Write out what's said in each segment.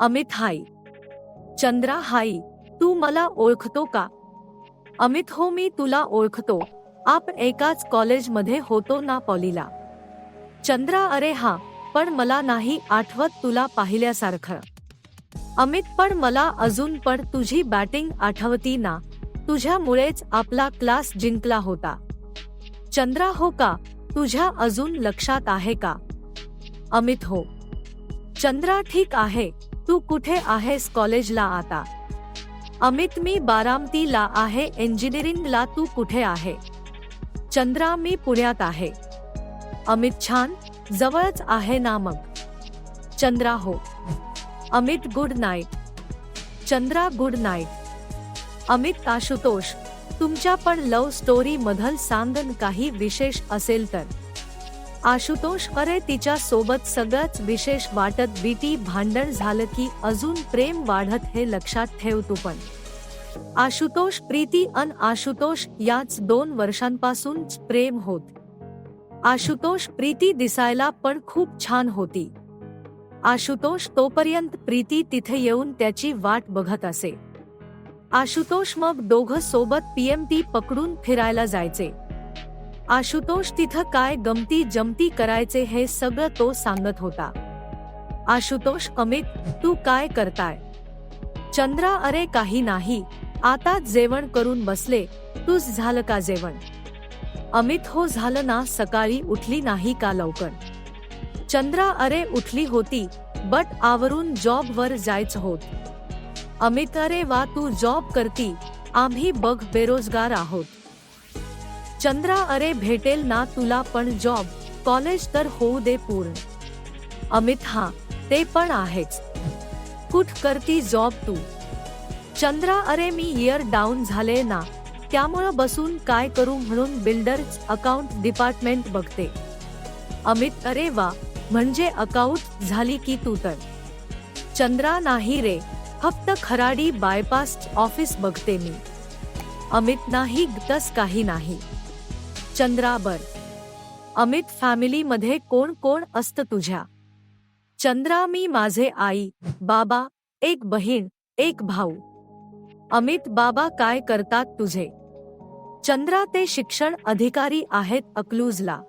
अमित हाय चंद्रा हाय तू मला ओळखतो का? अमित हो मी तुला ओळखतो. आप एकाच कॉलेजमध्ये होतो ना पॉलीला. चंद्रा अरे हा पण मला नाही आठवत तुला पाहिल्यासारखं. अमित पण मला अजून पण तुझी बॅटिंग आठवती ना. तुझ्यामुळेच आपला क्लास जिंकला होता. चंद्रा हो का? तुझ्या अजून लक्षात आहे का? अमित हो. चंद्रा ठीक आहे. तू कुठे आहेस कॉलेजला आता? अमित मी बारामतीला आहे इंजिनिअरिंगला तू कुठे आहे? चंद्रा मी पुण्यात आहे. अमित छान जवळच आहे ना मग? चंद्रा हो. Amit good night. Chandra good night. Amit Ashutosh तुमच्या पण लव्ह स्टोरी मधल सांगन काही विशेष असेल तर. आशुतोष अरे तिच्या सोबत सगळंच विशेष वाटत बीटी भांडण झालं की अजून प्रेम वाढत हे लक्षात ठेव तू पण. आशुतोष प्रीती अन आशुतोष याच दोन वर्षांपासून प्रेम होत. आशुतोष प्रीती दिसायला पण खूप छान होती. आशुतोष तोपर्यंत प्रीती तिथे येऊन त्याची वाट बघत असे. आशुतोष मग दोघं सोबत पीएमटी पकडून फिरायला जायचे. आशुतोष तिथं काय गमती जमती करायचे हे सगळं तो सांगत होता. आशुतोष अमित तू काय करताय? चंद्रा अरे काही नाही. आता जेवण करून बसले. तूच झालं का जेवण? अमित हो झालं ना सकाळी उठली नाही का लवकर? चंद्रा अरे उठली होती बट आवरून जॉब वर जायचं होत. अमित अरे वा तू जॉब करती. आम्ही बघ बेरोजगार आहोत. चंद्रा अरे भेटेल ना तुला पण जॉब कॉलेज तर होऊ दे पूर्ण. अमित हा ते पण आहेच. कुठ करती जॉब तू? चंद्रा अरे मी इयर डाऊन झाले ना. त्यामुळं बसून काय करू म्हणून बिल्डर्स अकाउंट डिपार्टमेंट बघते. अमित अरे वा म्हणजे अकाउंट झाली की तू तर. चंद्रा नाही रे फक्त खराडी बायपास ऑफिस बघते मी. अमित नाही तस काही नाही. चंद्राबर अमित फॅमिलीमध्ये कोण कोण असत तुझ्या? चंद्रा मी माझे आई बाबा एक बहीण एक भाऊ. अमित बाबा काय करतात तुझे? चंद्रा ते शिक्षण अधिकारी आहेत अकलूजला.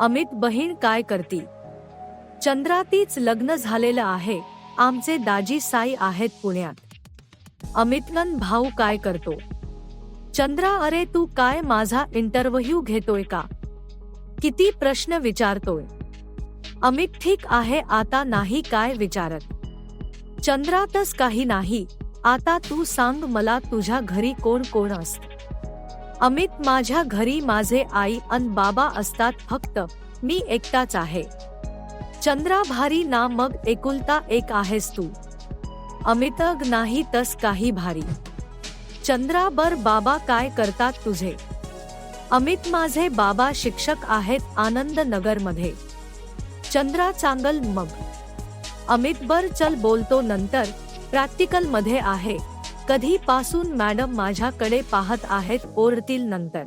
अमित बहीण काय करती? चंद्रा तीच लग्न झालेलं आहे. आमचे दाजी साई आहेत पुण्यात. अमितनन भाऊ काय करतो? चंद्रा अरे तू काय माझा इंटरव्ह्यू घेतोय का? किती प्रश्न विचारतोय. अमित ठीक आहे आता नाही काय विचारत. चंद्रातच काही नाही आता तू सांग मला तुझ्या घरी कोण कोण असत. अमित माझ्या घरी माझे आई अन बाबा असतात फक्त मी एकटाच आहे. चंद्रा भारी ना मग एकुलता एक आहेस तू. अमितग नाही तस काही भारी. चंद्राबर बाबा काय करतात तुझे? अमित माझे बाबा शिक्षक आहेत आनंद नगरमध्ये चंद्रा चांगल मग. अमित बर चल बोलतो नंतर प्रॅक्टिकलमध्ये आहे. कधी पासून मॅडम माझ्याकडे पाहत आहेत ओरतील नंतर.